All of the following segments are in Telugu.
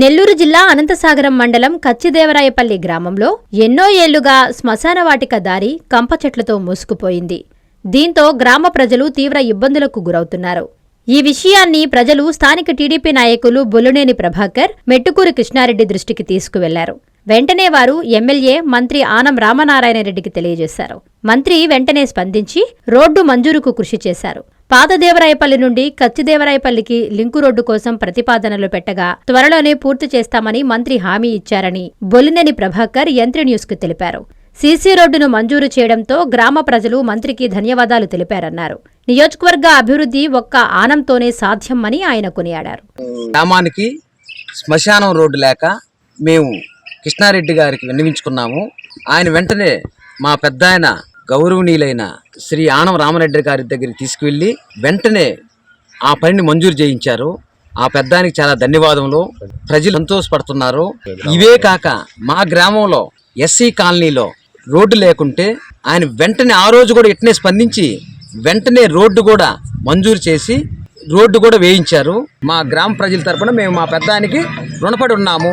నెల్లూరు జిల్లా అనంతసాగరం మండలం కచ్చిదేవరాయపల్లి గ్రామంలో ఎన్నో ఏళ్ళుగా శ్మశానవాటిక దారి కంప చెట్లతో మూసుకుపోయింది. దీంతో గ్రామ ప్రజలు తీవ్ర ఇబ్బందులకు గురవుతున్నారు. ఈ విషయాన్ని ప్రజలు స్థానిక టీడీపీ నాయకులు బొల్లునేని ప్రభాకర్ మెట్టుకూరి కృష్ణారెడ్డి దృష్టికి తీసుకువెళ్ళారు. వెంటనే వారు ఎమ్మెల్యే మంత్రి ఆనం రామనారాయణ రెడ్డికి తెలియజేశారు. మంత్రి వెంటనే స్పందించి రోడ్డు మంజూరుకు కృషి చేశారు. పాతదేవరాయపల్లి నుండి కచ్చిదేవరాయపల్లికి లింకు రోడ్డు కోసం ప్రతిపాదనలు పెట్టగా త్వరలోనే పూర్తి చేస్తామని మంత్రి హామీ ఇచ్చారని బొలినేని ప్రభాకర్ యంత్రి న్యూస్కు తెలిపారు. సీసీ రోడ్డును మంజూరు చేయడంతో గ్రామ ప్రజలు మంత్రికి ధన్యవాదాలు తెలిపారన్నారు. నియోజకవర్గ అభివృద్ధి ఒక్క ఆనంతోనే సాధ్యం అని ఆయన కొనియాడారు. గ్రామానికి శ్మశానం రోడ్డు లేక మేము కృష్ణారెడ్డి గారికి విన్నవించుకున్నాము. ఆయన వెంటనే మా పెద్ద గౌరవనీయులైన శ్రీ ఆనం రామరెడ్డి గారి దగ్గరికి తీసుకువెళ్ళి వెంటనే ఆ పనిని మంజూరు చేయించారు. ఆ పెద్దానికి చాలా ధన్యవాదములు. ప్రజలు సంతోషపడుతున్నారు. ఇవే కాక మా గ్రామంలో ఎస్సీ కాలనీలో రోడ్డు లేకుంటే ఆయన వెంటనే ఆ రోజు కూడా ఇట్నే స్పందించి వెంటనే రోడ్డు కూడా మంజూరు చేసి రోడ్డు కూడా వేయించారు. మా గ్రామ ప్రజల తరపున మేము మా పెద్దానికి రుణపడి ఉన్నాము.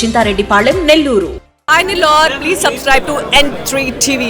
Chintareddypalem Nellore Hi Nilor, please subscribe to N3 TV.